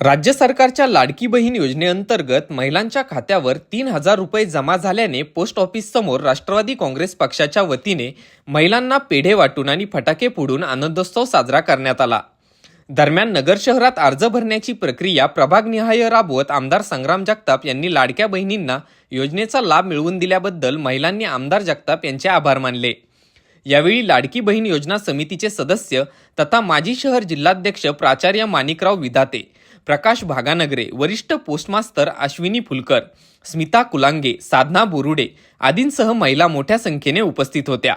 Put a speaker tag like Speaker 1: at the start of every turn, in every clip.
Speaker 1: राज्य सरकारच्या लाडकी बहीण योजनेअंतर्गत महिलांच्या खात्यावर तीन हजार रुपये जमा झाल्याने पोस्ट ऑफिस समोर राष्ट्रवादी काँग्रेस पक्षाच्या वतीने महिलांना पेढे वाटून आणि फटाके फोडून आनंदोत्सव साजरा करण्यात आला. दरम्यान नगर शहरात अर्ज भरण्याची प्रक्रिया प्रभागनिहाय राबवत आमदार संग्राम जगताप यांनी लाडक्या बहिणींना योजनेचा लाभ मिळवून दिल्याबद्दल महिलांनी आमदार जगताप यांचे आभार मानले. यावेळी लाडकी बहीण योजना समितीचे सदस्य तथा माजी शहर जिल्हाध्यक्ष प्राचार्य माणिकराव विधाते प्रकाश भागानगरे वरिष्ठ पोस्टमास्तर अश्विनी फुलकर स्मिता कुलांगे साधना बोरुडे आदींसह महिला मोठ्या संख्येने उपस्थित होत्या.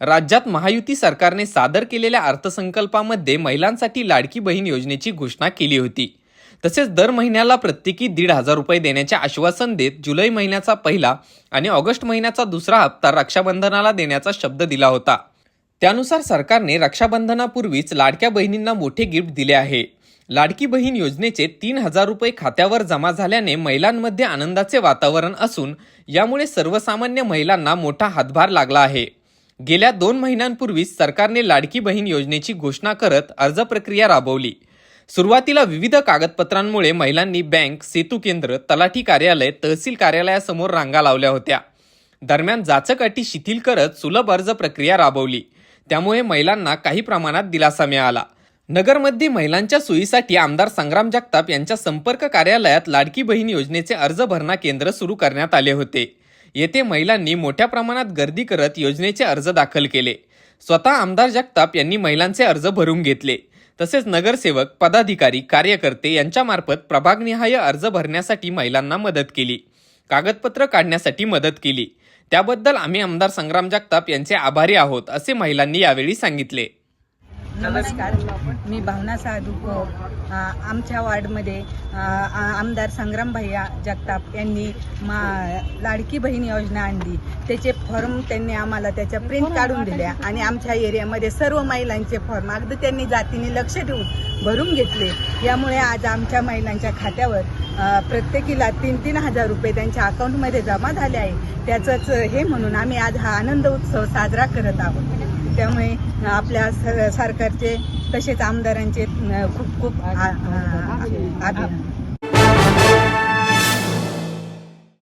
Speaker 1: राज्यात महायुती सरकारने सादर केलेल्या अर्थसंकल्पामध्ये महिलांसाठी लाडकी बहीण योजनेची घोषणा केली होती. तसेच दर महिन्याला प्रत्येकी दीड हजार रुपये देण्याचे आश्वासन देत जुलै महिन्याचा पहिला आणि ऑगस्ट महिन्याचा दुसरा हप्ता रक्षाबंधनाला देण्याचा शब्द दिला होता. त्यानुसार सरकारने रक्षाबंधनापूर्वीच लाडक्या बहिणींना मोठे गिफ्ट दिले आहे. लाडकी बहीण योजनेचे तीन हजार रुपये खात्यावर जमा झाल्याने महिलांमध्ये आनंदाचे वातावरण असून यामुळे सर्वसामान्य महिलांना मोठा हातभार लागला आहे. गेल्या दोन महिन्यांपूर्वीच सरकारने लाडकी बहीण योजनेची घोषणा करत अर्ज प्रक्रिया राबवली. सुरुवातीला विविध कागदपत्रांमुळे महिलांनी बँक सेतू केंद्र तलाठी कार्यालय तहसील कार्यालयासमोर रांगा लावल्या होत्या. दरम्यान जाचक अटी शिथिल करत सुलभ अर्ज प्रक्रिया राबवली. त्यामुळे महिलांना काही प्रमाणात दिलासा मिळाला. नगरमध्ये महिलांच्या सोयीसाठी आमदार संग्राम जगताप यांच्या संपर्क कार्यालयात लाडकी बहीण योजनेचे अर्ज भरणा केंद्र सुरू करण्यात आले होते. येथे महिलांनी मोठ्या प्रमाणात गर्दी करत योजनेचे अर्ज दाखल केले. स्वतः आमदार जगताप यांनी महिलांचे अर्ज भरून घेतले. तसेच नगरसेवक पदाधिकारी कार्यकर्ते यांच्यामार्फत प्रभागनिहाय अर्ज भरण्यासाठी महिलांना मदत केली. कागदपत्र काढण्यासाठी मदत केली. त्याबद्दल आम्ही आमदार संग्राम जगताप यांचे आभारी आहोत असे महिलांनी यावेळी सांगितले.
Speaker 2: नमस्कार. मी भावना साधुक अ, आमच्या वार्डमध्ये आमदार संग्राम भैया जगताप यांनी मा लाडकी बहीण योजना आणली. त्याचे फॉर्म त्यांनी आम्हाला त्याच्या प्रिंट काढून दिल्या आणि आमच्या एरियामध्ये सर्व महिलांचे फॉर्म अगदी त्यांनी जातीने लक्ष ठेवून भरून घेतले. यामुळे आज आमच्या महिलांच्या खात्यावर प्रत्येकीला तीन तीन हजार रुपये त्यांच्या अकाउंटमध्ये जमा झाले आहे. त्याचंच हे म्हणून आम्ही आज हा आनंद उत्सव साजरा करत आहोत. त्यामुळे आपल्या स- सरकारचे तसेच आमदारांचे खूप खूप आभार